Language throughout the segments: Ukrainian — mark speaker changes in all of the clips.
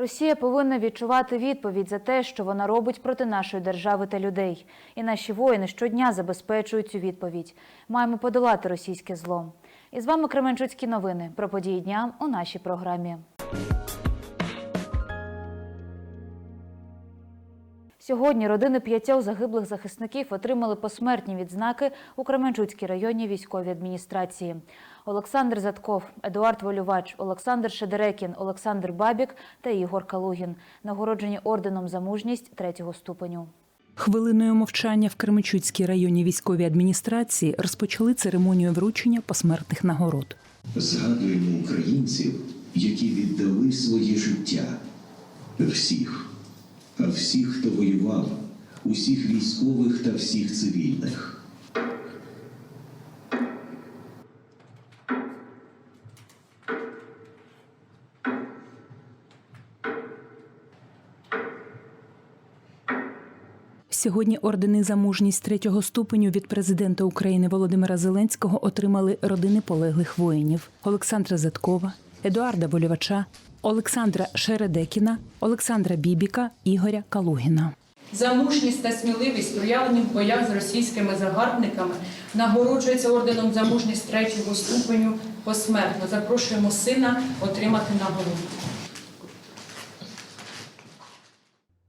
Speaker 1: Росія повинна відчувати відповідь за те, що вона робить проти нашої держави та людей. І наші воїни щодня забезпечують цю відповідь. Маємо подолати російське зло. І з вами Кременчуцькі новини про події дня у нашій програмі. Сьогодні родини п'ятьох загиблих захисників отримали посмертні відзнаки у Кременчуцькій районній військовій адміністрації. Олександр Затков, Едуард Волювач, Олександр Шедерекін, Олександр Бабік та Ігор Калугін нагороджені орденом за мужність третього ступеню.
Speaker 2: Хвилиною мовчання в Кременчуцькій районній військовій адміністрації розпочали церемонію вручення посмертних нагород.
Speaker 3: Згадуємо українців, які віддали своє життя. Всіх, а всіх, хто воював, усіх військових та всіх цивільних.
Speaker 2: Сьогодні ордени за мужність третього ступеню від президента України Володимира Зеленського отримали родини полеглих воїнів Олександра Заткова, Едуарда Волювача, Олександра Шередекіна, Олександра Бібіка, Ігоря Калугіна.
Speaker 4: За мужність та сміливість, проявлені в боях з російськими загарбниками, нагороджується орденом за мужність третього ступеню посмертно. Запрошуємо сина отримати нагороду.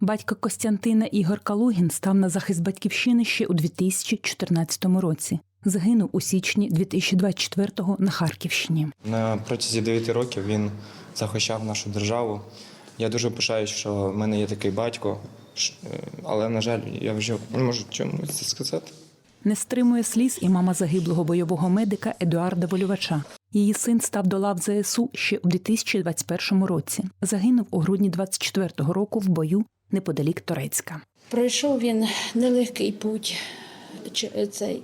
Speaker 2: Батько Костянтина Ігор Калугін став на захист батьківщини ще у 2014 році. Загинув у січні 2024-го на Харківщині.
Speaker 5: На протязі 9 років він захищав нашу державу. Я дуже пишаюсь, що в мене є такий батько, е, але, на жаль, я вже не можу чому це сказати.
Speaker 2: Не стримує сліз і мама загиблого бойового медика Едуарда Волювача. Її син став до лав ЗСУ ще у 2021 році. Загинув у грудні 24-го року в бою неподалік Торецька.
Speaker 6: Пройшов він нелегкий путь цей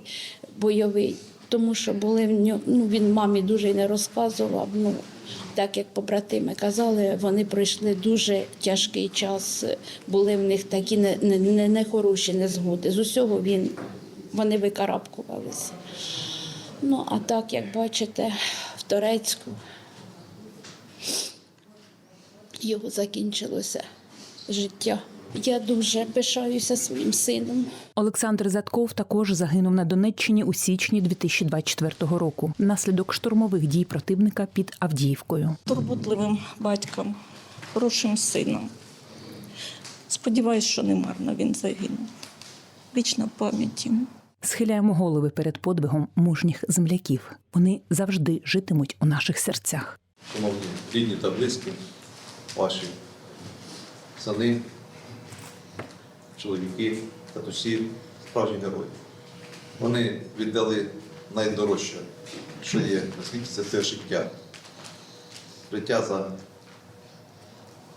Speaker 6: бойовий, тому що були в нього, ну він мамі дуже не розказував. Ну так як побратими казали, вони пройшли дуже тяжкий час. Були в них такі не, не, не, незгоди. З усього він вони викарабкувалися. Ну, а так, як бачите, в Турецьку його закінчилося життя. Я дуже пишаюся своїм сином.
Speaker 2: Олександр Затков також загинув на Донеччині у січні 2024 року внаслідок штурмових дій противника під Авдіївкою.
Speaker 7: турботливим батьком, хорошим сином. Сподіваюсь, що не марно він загинув. Вічна пам'ять йому.
Speaker 2: Схиляємо голови перед подвигом мужніх земляків. Вони завжди житимуть у наших серцях.
Speaker 8: Шановні рідні та близькі, ваші сини, чоловіки, татусі, справжні герої. Вони віддали найдорожче, що є на світі, це це життя. Життя за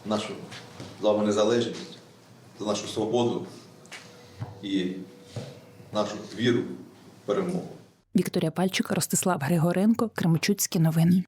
Speaker 8: нашу вами незалежність, за нашу свободу і нашу віру в перемогу.
Speaker 2: Вікторія Пальчик, Ростислав Григоренко, Кременчуцькі новини.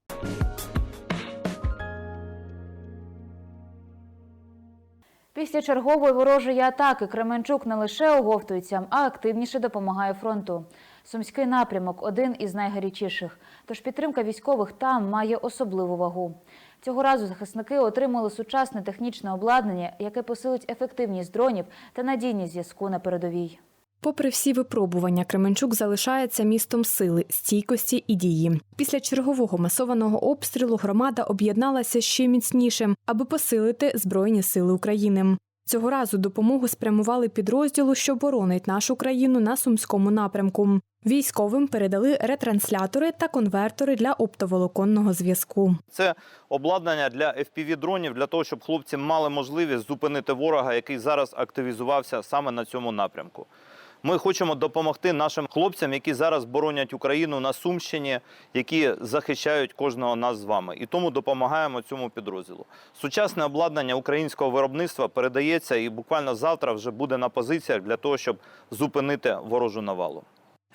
Speaker 1: Після чергової ворожої атаки Кременчук не лише оговтується, а активніше допомагає фронту. Сумський напрямок один із найгарячіших. Тож підтримка військових там має особливу вагу. Цього разу захисники отримали сучасне технічне обладнання, яке посилить ефективність дронів та надійність зв'язку на передовій.
Speaker 9: Попри всі випробування, Кременчук залишається містом сили, стійкості і дії. Після чергового масованого обстрілу громада об'єдналася ще міцнішим, аби посилити Збройні сили України. Цього разу допомогу спрямували підрозділу, що боронить нашу країну на сумському напрямку. Військовим передали ретранслятори та конвертори для оптоволоконного зв'язку.
Speaker 10: Це обладнання для FPV-дронів для того, щоб хлопці мали можливість зупинити ворога, який зараз активізувався саме на цьому напрямку. Ми хочемо допомогти нашим хлопцям, які зараз боронять Україну на Сумщині, які захищають кожного нас з вами. І тому допомагаємо цьому підрозділу. Сучасне обладнання українського виробництва передається і буквально завтра вже буде на позиціях для того, щоб зупинити ворожу навалу.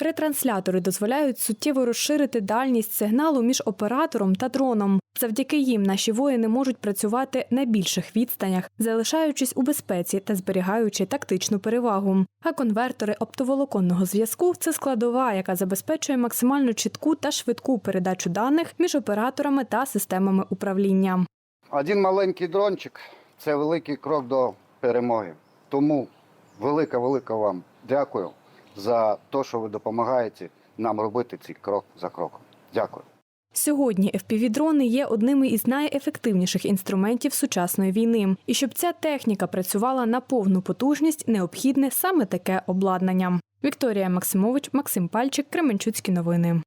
Speaker 9: Ретранслятори дозволяють суттєво розширити дальність сигналу між оператором та дроном. Завдяки їм наші воїни можуть працювати на більших відстанях, залишаючись у безпеці та зберігаючи тактичну перевагу. А конвертори оптоволоконного зв'язку це складова, яка забезпечує максимально чітку та швидку передачу даних між операторами та системами управління.
Speaker 11: Один маленький дрончик це великий крок до перемоги. Тому велика, велика вам дякую за те, що ви допомагаєте нам робити цей крок за кроком. Дякую.
Speaker 9: Сьогодні FPV-дрони є одними із найефективніших інструментів сучасної війни. І щоб ця техніка працювала на повну потужність, необхідне саме таке обладнання. Вікторія Максимович, Максим Пальчик, Кременчуцькі новини.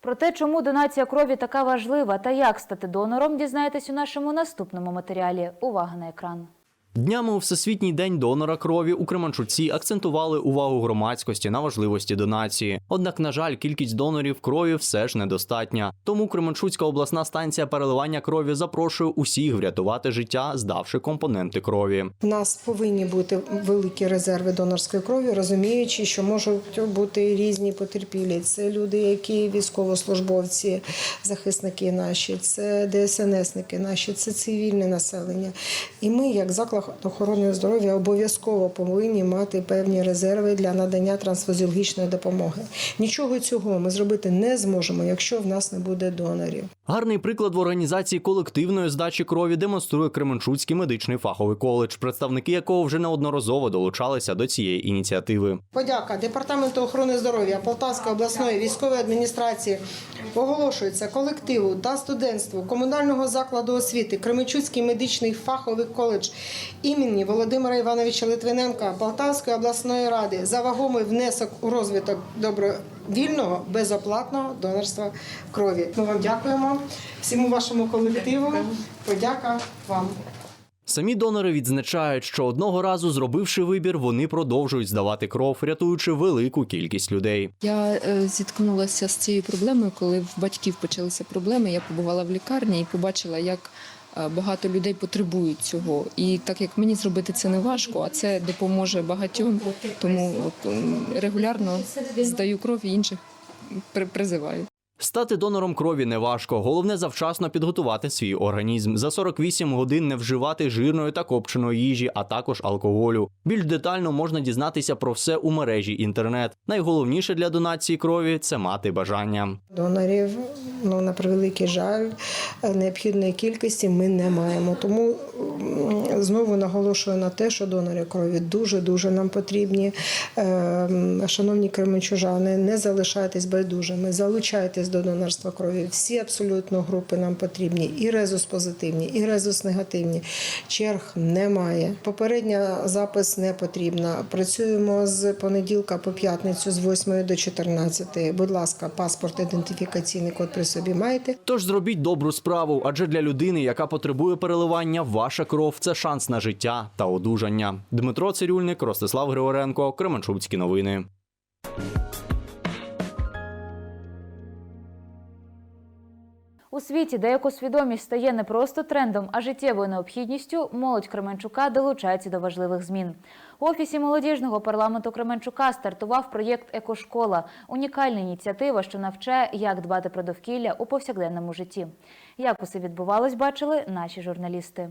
Speaker 1: Про те, чому донація крові така важлива та як стати донором, дізнаєтесь у нашому наступному матеріалі. Увага на екран.
Speaker 12: Днями у Всесвітній день донора крові у Кременчуці акцентували увагу громадськості на важливості донації. Однак, на жаль, кількість донорів крові все ж недостатня. Тому Кременчуцька обласна станція переливання крові запрошує усіх врятувати життя, здавши компоненти крові.
Speaker 13: У нас повинні бути великі резерви донорської крові, розуміючи, що можуть бути різні потерпілі. Це люди, які військовослужбовці, захисники наші, це ДСНСники наші, це цивільне населення. І ми, як заклад охорони здоров'я, обов'язково повинні мати певні резерви для надання трансфузіологічної допомоги. Нічого цього ми зробити не зможемо, якщо в нас не буде донорів.
Speaker 12: Гарний приклад в організації колективної здачі крові демонструє Кременчуцький медичний фаховий коледж, представники якого вже неодноразово долучалися до цієї ініціативи.
Speaker 13: Подяка Департаменту охорони здоров'я Полтавської обласної військової адміністрації оголошується колективу та студентству комунального закладу освіти Кременчуцький медичний фаховий коледж імені Володимира Івановича Литвиненка Полтавської обласної ради за вагомий внесок у розвиток добровільного безоплатного донорства крові. Ми вам дякуємо всьому вашому колективу. Подяка вам.
Speaker 12: Самі донори відзначають, що одного разу, зробивши вибір, вони продовжують здавати кров, рятуючи велику кількість людей.
Speaker 14: Я е, зіткнулася з цією проблемою, коли в батьків почалися проблеми. Я побувала в лікарні і побачила, як багато людей потребують цього. І так як мені зробити це не важко, а це допоможе багатьом, тому регулярно здаю кров і інших при- призиваю.
Speaker 12: Стати донором крові неважко. Головне завчасно підготувати свій організм. За 48 годин не вживати жирної та копченої їжі, а також алкоголю. Більш детально можна дізнатися про все у мережі інтернет. Найголовніше для донації крові це мати бажання.
Speaker 13: Донорів, ну на превеликий жаль, необхідної кількості ми не маємо. Тому знову наголошую на те, що донори крові дуже дуже нам потрібні. Е, Шановні кременчужани, не залишайтесь байдужими, залучайтесь до донорства крові. Всі абсолютно групи нам потрібні, і резус позитивні, і резус негативні. Черг немає. Попередня запис не потрібна. Працюємо з понеділка по п'ятницю з 8 до 14. Будь ласка, паспорт, ідентифікаційний код при собі маєте.
Speaker 12: Тож зробіть добру справу, адже для людини, яка потребує переливання, ваша кров це шанс на життя та одужання. Дмитро Цирюльник, Ростислав Григоренко, Кременчуцькі новини.
Speaker 1: У світі, де екосвідомість стає не просто трендом, а життєвою необхідністю, молодь Кременчука долучається до важливих змін. У офісі молодіжного парламенту Кременчука стартував проєкт Екошкола унікальна ініціатива, що навчає, як дбати про довкілля у повсякденному житті. Як усе відбувалось, бачили наші журналісти.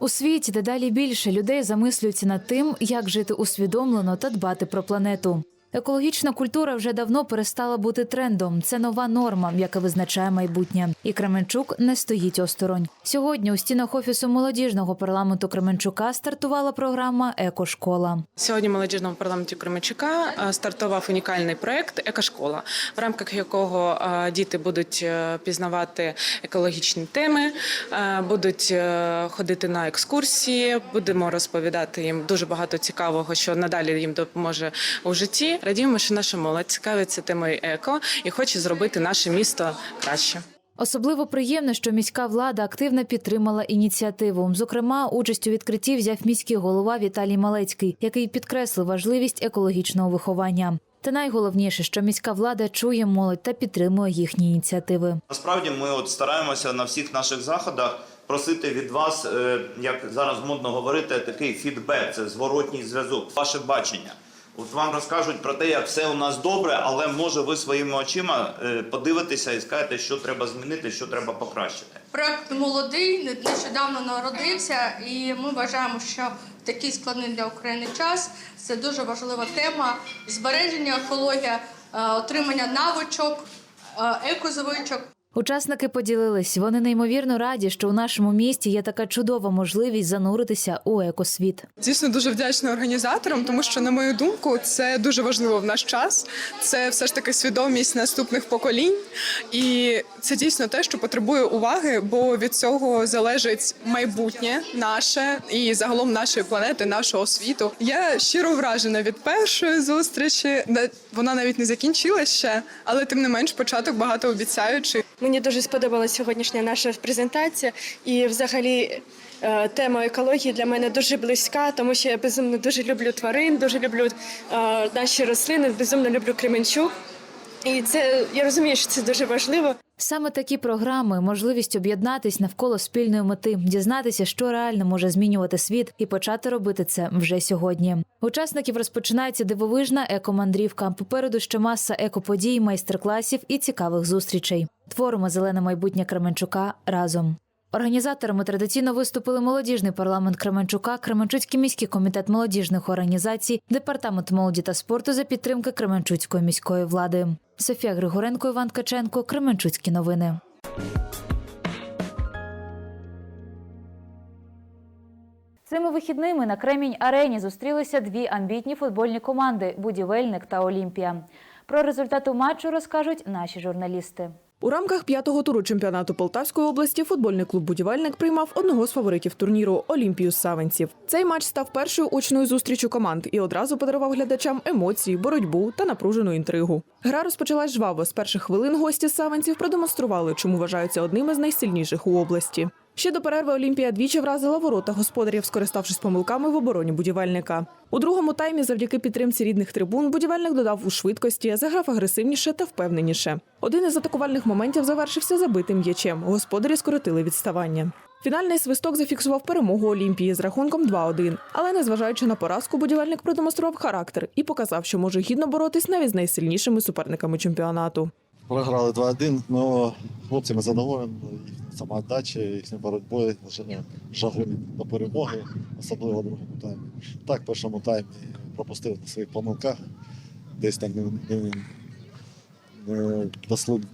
Speaker 1: У світі дедалі більше людей замислюються над тим, як жити усвідомлено та дбати про планету. Екологічна культура вже давно перестала бути трендом. Це нова норма, яка визначає майбутнє. І Кременчук не стоїть осторонь. Сьогодні у стінах офісу молодіжного парламенту Кременчука стартувала програма Екошкола.
Speaker 15: Сьогодні в молодіжному парламенті Кременчука е, стартував унікальний проект Екошкола, в рамках якого е, діти будуть е, пізнавати екологічні теми, будуть ходити на екскурсії. Будемо розповідати їм дуже багато цікавого, що надалі їм допоможе у житті. Радіємо, що наша молодь цікавиться темою еко і хоче зробити наше місто краще.
Speaker 1: Особливо приємно, що міська влада активно підтримала ініціативу. Зокрема, участь у відкритті взяв міський голова Віталій Малецький, який підкреслив важливість екологічного виховання. Та найголовніше, що міська влада чує молодь та підтримує їхні ініціативи.
Speaker 10: Насправді ми от стараємося на всіх наших заходах просити від вас, е, як зараз модно говорити, такий фідбек, це зворотній зв'язок, ваше бачення. От вам розкажуть про те, як все у нас добре, але може ви своїми очима е, подивитеся і скажете, що треба змінити, що треба покращити.
Speaker 16: Проект молодий, нещодавно народився, і ми вважаємо, що такий складний для України час це дуже важлива тема збереження екології, е, отримання навичок е, екозвичок.
Speaker 1: Учасники поділились. Вони неймовірно раді, що у нашому місті є така чудова можливість зануритися у екосвіт.
Speaker 17: Дійсно дуже вдячна організаторам, тому що, на мою думку, це дуже важливо в наш час. Це все ж таки свідомість наступних поколінь, і це дійсно те, що потребує уваги, бо від цього залежить майбутнє наше і загалом нашої планети, нашого світу. Я щиро вражена від першої зустрічі. Вона навіть не закінчилася ще, але тим не менш початок багатообіцяючий.
Speaker 18: Мені дуже сподобалася сьогоднішня наша презентація, і взагалі е, тема екології для мене дуже близька, тому що я безумно дуже люблю тварин, дуже люблю е, наші рослини, безумно люблю Кременчук. І це я розумію, що це дуже важливо.
Speaker 1: Саме такі програми можливість об'єднатись навколо спільної мети, дізнатися, що реально може змінювати світ, і почати робити це вже сьогодні. Учасників розпочинається дивовижна екомандрівка. Попереду ще маса екоподій, майстер-класів і цікавих зустрічей. Творимо зелене майбутнє Кременчука разом. Організаторами традиційно виступили молодіжний парламент Кременчука, Кременчуцький міський комітет молодіжних організацій, департамент молоді та спорту за підтримки Кременчуцької міської влади. Софія Григоренко, Іван Каченко, Кременчуцькі новини. Цими вихідними на Кремінь арені зустрілися дві амбітні футбольні команди Будівельник та Олімпія. Про результати матчу розкажуть наші журналісти.
Speaker 19: У рамках п'ятого туру чемпіонату Полтавської області футбольний клуб Будівельник приймав одного з фаворитів турніру Олімпію Савенців. Цей матч став першою очною зустрічю команд і одразу подарував глядачам емоції, боротьбу та напружену інтригу. Гра розпочалась жваво. З перших хвилин гості Савенців продемонстрували, чому вважаються одними з найсильніших у області. Ще до перерви Олімпія двічі вразила ворота господарів, скориставшись помилками в обороні будівельника. У другому таймі, завдяки підтримці рідних трибун, будівельник додав у швидкості, заграв агресивніше та впевненіше. Один із атакувальних моментів завершився забитим м'ячем. Господарі скоротили відставання. Фінальний свисток зафіксував перемогу Олімпії з рахунком 2-1. Але незважаючи на поразку, будівельник продемонстрував характер і показав, що може гідно боротись навіть з найсильнішими суперниками чемпіонату.
Speaker 20: Програли 2-1, але хлопцями задоволені, їх самоотдача, їхньою боротьбою, жагою до перемоги, особливо в другому таймі. Так, в першому таймі пропустили на своїх помилках, десь там не, не, не, дослід,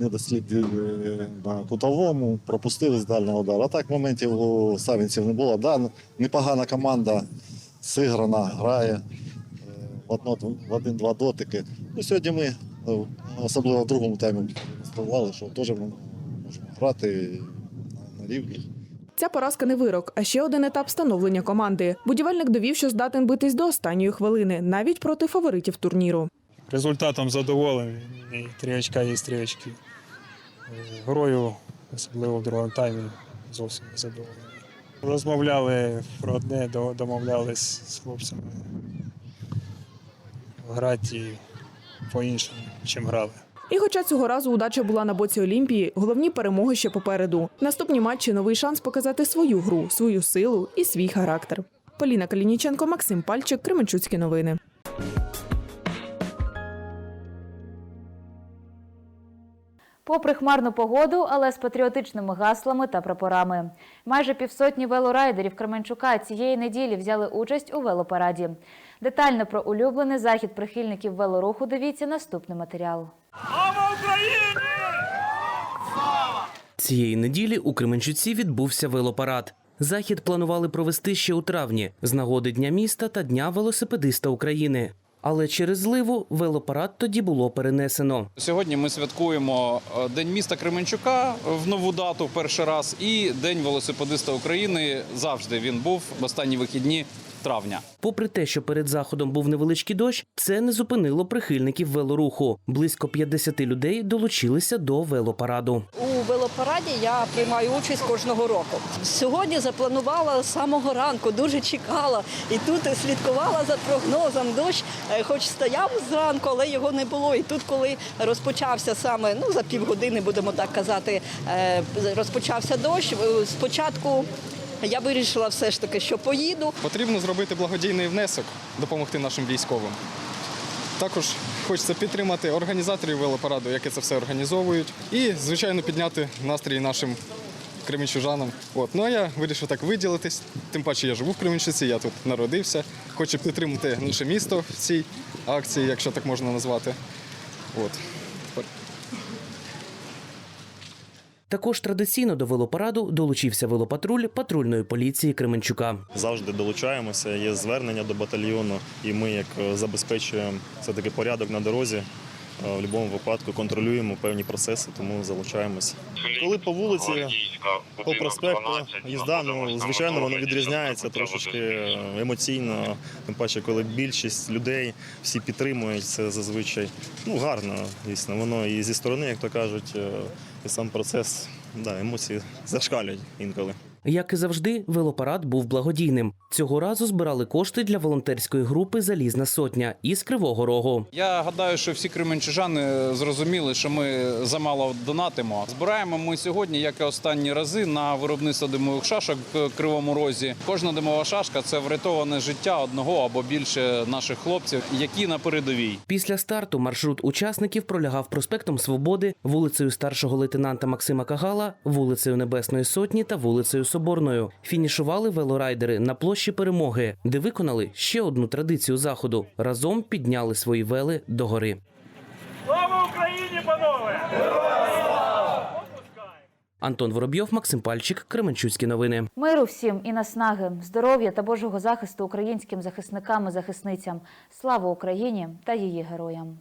Speaker 20: не дослідили на кутовому, пропустили з дальнього удару. А так моментів у Савінців не було. Да, непогана команда, зіграна, грає е, в один-два дотики. Ну, сьогодні ми Особливо в другому таймі демонстрували, що теж ми можемо грати на рівні.
Speaker 19: Ця поразка не вирок, а ще один етап становлення команди. Будівельник довів, що здатен битись до останньої хвилини, навіть проти фаворитів турніру.
Speaker 21: Результатом задоволений. І Три очка є три очки. Е, Грою, особливо в другому таймі, зовсім не задоволений. Розмовляли про одне, до- домовлялись з хлопцями грати по-іншому, чим грали.
Speaker 19: І хоча цього разу удача була на боці Олімпії, головні перемоги ще попереду. Наступні матчі новий шанс показати свою гру, свою силу і свій характер. Поліна Калініченко, Максим Пальчик, Кременчуцькі новини.
Speaker 1: Попри хмарну погоду, але з патріотичними гаслами та прапорами. Майже півсотні велорайдерів Кременчука цієї неділі взяли участь у велопараді. Детально про улюблений захід прихильників велоруху дивіться наступний матеріал.
Speaker 22: Цієї неділі у Кременчуці відбувся велопарад. Захід планували провести ще у травні з нагоди Дня міста та Дня велосипедиста України. Але через зливу велопарад тоді було перенесено.
Speaker 23: Сьогодні ми святкуємо е, День міста Кременчука в нову дату перший раз і День велосипедиста України. Завжди він був в останні вихідні травня.
Speaker 22: Попри те, що перед заходом був невеличкий дощ, це не зупинило прихильників велоруху. Близько 50 людей долучилися до велопараду.
Speaker 24: У велопараді я приймаю участь кожного року. Сьогодні запланувала з самого ранку, дуже чекала. І тут слідкувала за прогнозом. Дощ, е, хоч стояв зранку, але його не було. І тут, коли розпочався саме, ну за півгодини, будемо так казати, е, розпочався дощ. е, Спочатку я вирішила все ж таки, що поїду.
Speaker 23: Потрібно зробити благодійний внесок, допомогти нашим військовим. Також хочеться підтримати організаторів велопараду, які це все організовують, і, звичайно, підняти настрій нашим кременчужанам. От. Ну а я вирішив так виділитись. Тим паче я живу в Кременчуці, я тут народився. Хочу підтримати наше місто в цій акції, якщо так можна назвати. От.
Speaker 22: Також традиційно до велопараду долучився велопатруль патрульної поліції Кременчука.
Speaker 25: Завжди долучаємося, є звернення до батальйону, і ми як е, забезпечуємо все-таки порядок на дорозі. В будь-якому випадку контролюємо певні процеси, тому залучаємося. Коли по вулиці, по проспекту їзда, ну звичайно, воно відрізняється трошечки е, емоційно. Тим паче, коли більшість людей всі підтримують це зазвичай. Ну гарно, дійсно. Воно і зі сторони, як то кажуть, е, і сам процес, да, емоції зашкалюють інколи.
Speaker 22: Як і завжди, велопарад був благодійним. Цього разу збирали кошти для волонтерської групи Залізна сотня із Кривого Рогу.
Speaker 23: Я гадаю, що всі кременчужани зрозуміли, що ми замало донатимо. Збираємо ми сьогодні, як і останні рази, на виробництво димових шашок в Кривому Розі. Кожна димова шашка це врятоване життя одного або більше наших хлопців, які на передовій.
Speaker 22: Після старту маршрут учасників пролягав проспектом Свободи, вулицею старшого лейтенанта Максима Кагала, вулицею Небесної Сотні та вулицею Соборною. Фінішували велорайдери на площі Перемоги, де виконали ще одну традицію заходу. Разом підняли свої вели догори.
Speaker 26: Слава Україні, панове!
Speaker 22: Антон Воробйов, Максим Пальчик, Кременчуцькі новини.
Speaker 1: Миру всім і наснаги, здоров'я та Божого захисту українським захисникам і захисницям. Слава Україні та її героям.